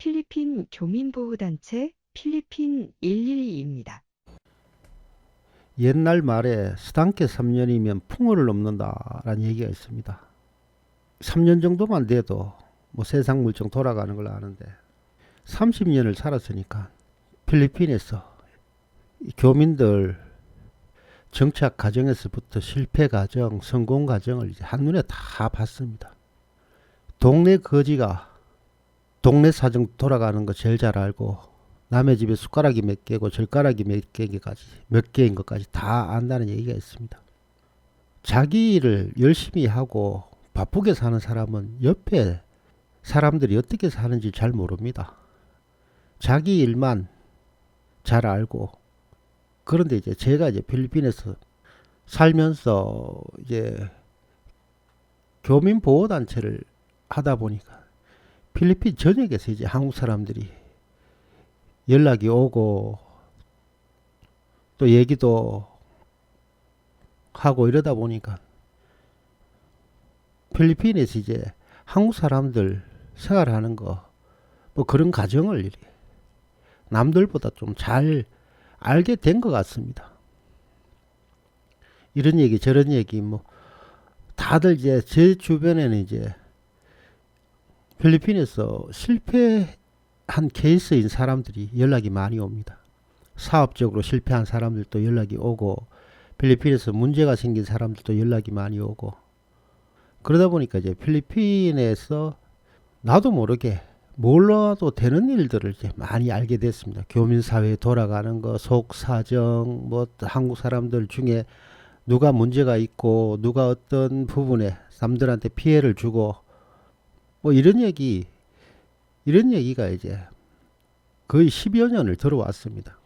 필리핀 교민보호단체 필리핀 112입니다. 옛날 말에 스당께 3년이면 풍어를 넘는다라는 얘기가 있습니다. 3년 정도만 돼도 뭐 세상 물정 돌아가는 걸 아는데 30년을 살았으니까 필리핀에서 이 교민들 정착 과정에서부터 실패 과정, 성공 과정을 한눈에 다 봤습니다. 동네 거지가 동네 사정 돌아가는 거 제일 잘 알고 남의 집에 숟가락이 몇 개고 젓가락이 몇 개까지 몇 개인 것까지 다 안다는 얘기가 있습니다. 자기 일을 열심히 하고 바쁘게 사는 사람은 옆에 사람들이 어떻게 사는지 잘 모릅니다. 자기 일만 잘 알고 그런데 이제 제가 이제 필리핀에서 살면서 이제 교민 보호 단체를 하다 보니까 필리핀 전역에서 이제 한국 사람들이 연락이 오고 또 얘기도 하고 이러다 보니까 필리핀에서 이제 한국 사람들 생활하는 거 뭐 그런 가정을 남들보다 좀 잘 알게 된 것 같습니다. 이런 얘기 저런 얘기 뭐 다들 이제 제 주변에는 이제 필리핀에서 실패한 케이스인 사람들이 연락이 많이 옵니다. 사업적으로 실패한 사람들도 연락이 오고 필리핀에서 문제가 생긴 사람들도 연락이 많이 오고 그러다 보니까 이제 필리핀에서 나도 모르게 몰라도 되는 일들을 이제 많이 알게 됐습니다. 교민 사회에 돌아가는 거, 속 사정, 뭐 한국 사람들 중에 누가 문제가 있고 누가 어떤 부분에 남들한테 피해를 주고 뭐 이런 얘기 이런 얘기가 이제 거의 10여 년을 들어왔습니다.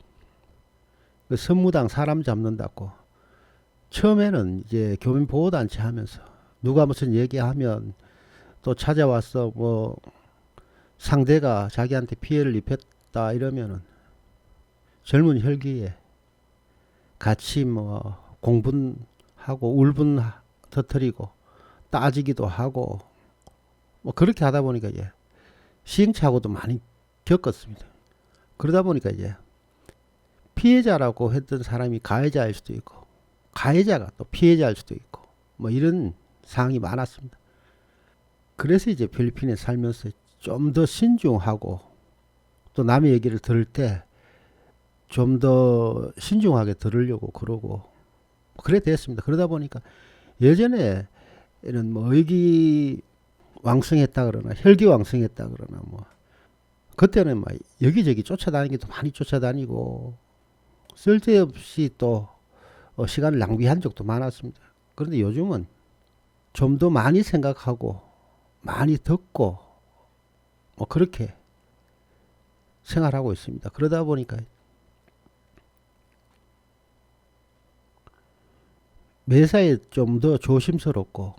그 선무당 사람 잡는다고 처음에는 이제 교민 보호 단체 하면서 누가 무슨 얘기하면 또 찾아와서 뭐 상대가 자기한테 피해를 입혔다 이러면은 젊은 혈기에 같이 뭐 공분하고 울분 터뜨리고 따지기도 하고 뭐 그렇게 하다 보니까 이제 시행착오도 많이 겪었습니다. 그러다 보니까 이제 피해자라고 했던 사람이 가해자일 수도 있고 가해자가 또 피해자일 수도 있고 뭐 이런 상황이 많았습니다. 그래서 이제 필리핀에 살면서 좀 더 신중하고 또 남의 얘기를 들을 때 좀 더 신중하게 들으려고 그러고 그래 됐습니다. 그러다 보니까 예전에는 뭐 의기 왕성했다 그러나 혈기 왕성했다 그러나 뭐 그때는 막 여기저기 쫓아다니기도 많이 쫓아다니고 쓸데없이 또 어, 시간을 낭비한 적도 많았습니다. 그런데 요즘은 좀 더 많이 생각하고 많이 듣고 뭐 그렇게 생활하고 있습니다. 그러다 보니까 매사에 좀 더 조심스럽고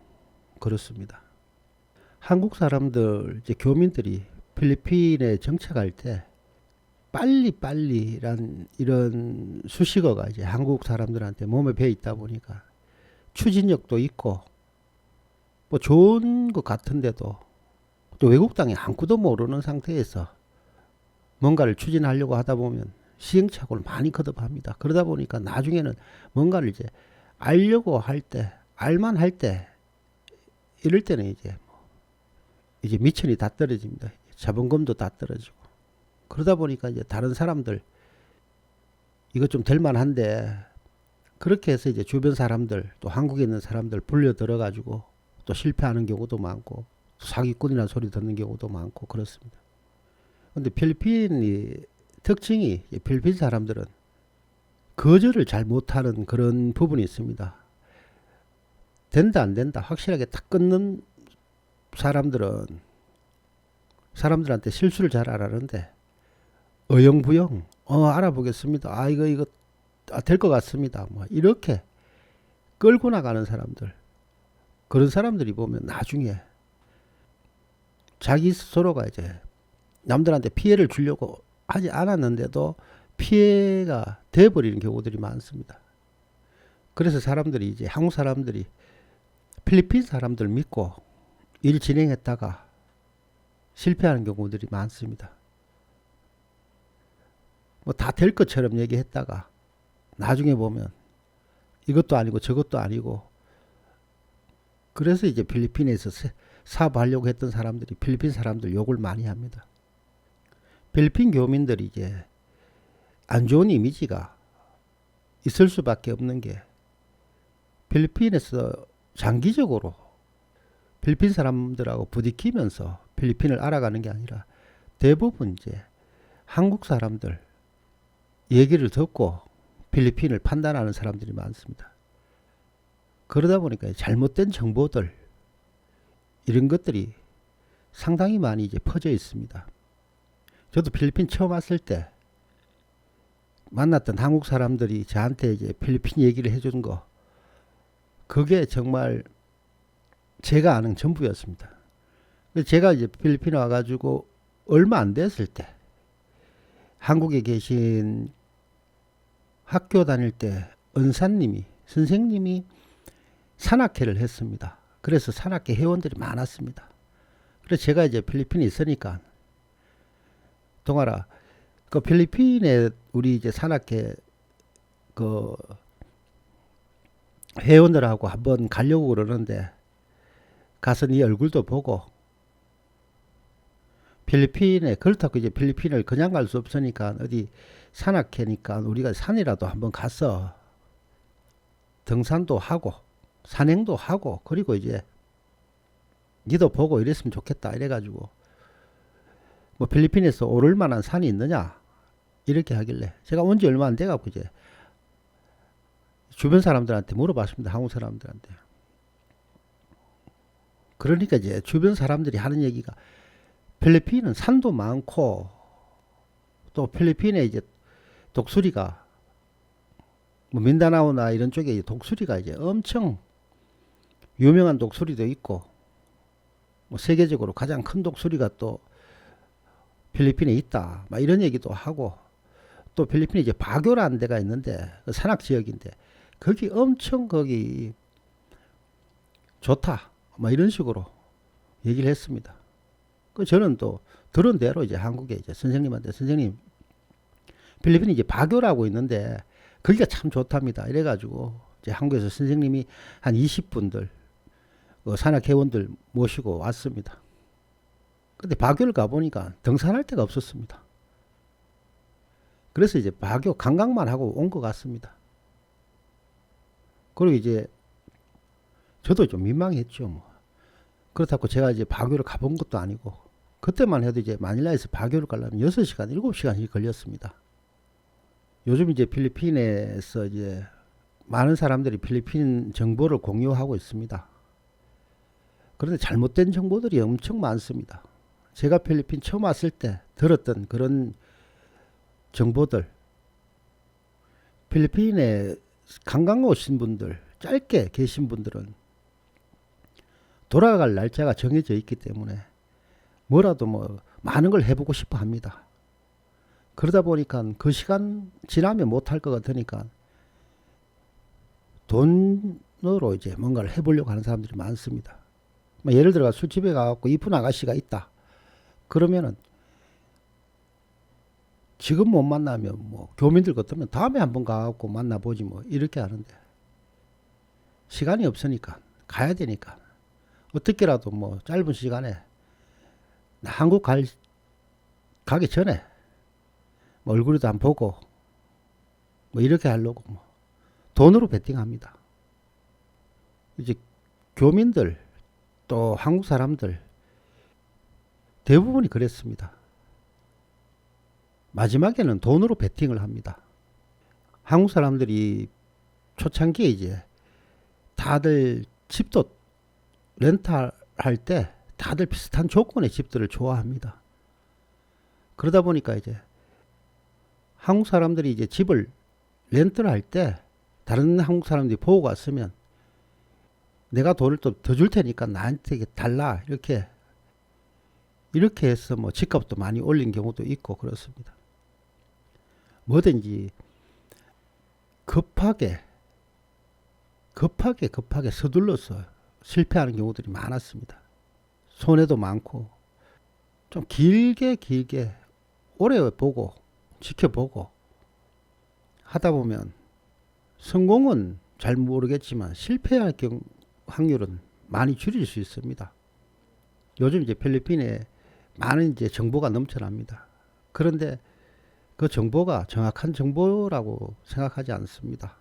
그렇습니다. 한국 사람들 이제 교민들이 필리핀에 정착할 때 빨리 빨리란 이런 수식어가 이제 한국 사람들한테 몸에 배 있다 보니까 추진력도 있고 뭐 좋은 것 같은데도 또 외국 땅에 한구도 모르는 상태에서 뭔가를 추진하려고 하다 보면 시행착오를 많이 거듭합니다. 그러다 보니까 나중에는 뭔가를 이제 알려고 할 때, 알만 할 때, 이럴 때는 이제 뭐 이제 미천이 다 떨어집니다. 자본금도 다 떨어지고 그러다 보니까 이제 다른 사람들 이거 좀 될만한데 그렇게 해서 이제 주변 사람들 또 한국에 있는 사람들 불려 들어 가지고 또 실패하는 경우도 많고 사기꾼이라는 소리 듣는 경우도 많고 그렇습니다. 근데 필리핀이 특징이 이 필리핀 사람들은 거절을 잘 못하는 그런 부분이 있습니다. 된다 안 된다 확실하게 딱 끊는 사람들은 사람들한테 실수를 잘 알아는데 어영부영 어 알아보겠습니다. 아 이거 이거 아, 될 것 같습니다. 뭐 이렇게 끌고 나가는 사람들 그런 사람들이 보면 나중에 자기 스스로가 이제 남들한테 피해를 주려고 하지 않았는데도 피해가 돼버리는 경우들이 많습니다. 그래서 사람들이 이제 한국 사람들이 필리핀 사람들 믿고 일 진행했다가 실패하는 경우들이 많습니다. 뭐 다 될 것처럼 얘기했다가 나중에 보면 이것도 아니고 저것도 아니고 그래서 이제 필리핀에서 세- 사업하려고 했던 사람들이 필리핀 사람들 욕을 많이 합니다. 필리핀 교민들이 이제 안 좋은 이미지가 있을 수밖에 없는 게 필리핀에서 장기적으로 필리핀 사람들하고 부딪히면서 필리핀을 알아가는 게 아니라 대부분 이제 한국 사람들 얘기를 듣고 필리핀을 판단하는 사람들이 많습니다. 그러다 보니까 잘못된 정보들 이런 것들이 상당히 많이 이제 퍼져 있습니다. 저도 필리핀 처음 왔을 때 만났던 한국 사람들이 저한테 이제 필리핀 얘기를 해준 거 그게 정말 제가 아는 전부였습니다. 제가 이제 필리핀에 와가지고 얼마 안 됐을 때 한국에 계신 학교 다닐 때 은사님이 선생님이 산악회를 했습니다. 그래서 산악회 회원들이 많았습니다. 그래서 제가 이제 필리핀에 있으니까 동아라 그 필리핀에 우리 이제 산악회 그 회원들하고 한번 가려고 그러는데 가서 네 얼굴도 보고 필리핀에 그렇다고 이제 필리핀을 그냥 갈 수 없으니까 어디 산악회니까 우리가 산이라도 한번 가서 등산도 하고 산행도 하고 그리고 이제 니도 보고 이랬으면 좋겠다 이래가지고 뭐 필리핀에서 오를 만한 산이 있느냐 이렇게 하길래 제가 온 지 얼마 안 돼갖고 이제 주변 사람들한테 물어봤습니다 한국 사람들한테. 그러니까 이제 주변 사람들이 하는 얘기가 필리핀은 산도 많고 또 필리핀에 이제 독수리가 뭐 민다나오나 이런 쪽에 독수리가 이제 엄청 유명한 독수리도 있고 뭐 세계적으로 가장 큰 독수리가 또 필리핀에 있다. 막 이런 얘기도 하고 또 필리핀에 이제 바교라는 데가 있는데 그 산악 지역인데 거기 엄청 거기 좋다. 막 이런 식으로 얘기를 했습니다. 그 저는 또 들은 대로 이제 한국에 이제 선생님한테 선생님 필리핀에 이제 바교라고 있는데 거기가 참 좋답니다. 이래가지고 이제 한국에서 선생님이 한 20분들 그 산악 회원들 모시고 왔습니다. 근데 바교를 가보니까 등산할 데가 없었습니다. 그래서 이제 바교 관광만 하고 온 것 같습니다. 그리고 이제 저도 좀 민망했죠. 뭐. 그렇다고 제가 이제 바교를 가본 것도 아니고 그때만 해도 이제 마닐라에서 바교를 가려면 6시간, 7시간이 걸렸습니다. 요즘 이제 필리핀에서 이제 많은 사람들이 필리핀 정보를 공유하고 있습니다. 그런데 잘못된 정보들이 엄청 많습니다. 제가 필리핀 처음 왔을 때 들었던 그런 정보들, 필리핀에 관광 오신 분들, 짧게 계신 분들은 돌아갈 날짜가 정해져 있기 때문에 뭐라도 뭐 많은 걸 해보고 싶어 합니다. 그러다 보니까 그 시간 지나면 못할 것 같으니까 돈으로 이제 뭔가를 해보려고 하는 사람들이 많습니다. 뭐 예를 들어 술집에 가갖고 이쁜 아가씨가 있다. 그러면은 지금 못 만나면 뭐 교민들 같으면 다음에 한번 가갖고 만나보지 뭐 이렇게 하는데 시간이 없으니까 가야 되니까 어떻게라도 뭐 짧은 시간에 나 한국 갈 가기 전에 뭐 얼굴도 안 보고 뭐 이렇게 하려고 뭐 돈으로 베팅합니다. 이제 교민들 또 한국 사람들 대부분이 그랬습니다. 마지막에는 돈으로 베팅을 합니다. 한국 사람들이 초창기에 이제 다들 집도 렌탈 할 때 다들 비슷한 조건의 집들을 좋아합니다. 그러다 보니까 이제 한국 사람들이 이제 집을 렌트를 할 때 다른 한국 사람들이 보고 갔으면 내가 돈을 또 더 줄 테니까 나한테 달라 이렇게 이렇게 해서 뭐 집값도 많이 올린 경우도 있고 그렇습니다. 뭐든지 급하게 급하게 급하게 서둘러서 실패하는 경우들이 많았습니다. 손해도 많고 좀 길게 길게 오래 보고 지켜보고 하다 보면 성공은 잘 모르겠지만 실패할 경 확률은 많이 줄일 수 있습니다. 요즘 이제 필리핀에 많은 이제 정보가 넘쳐납니다. 그런데 그 정보가 정확한 정보라고 생각하지 않습니다.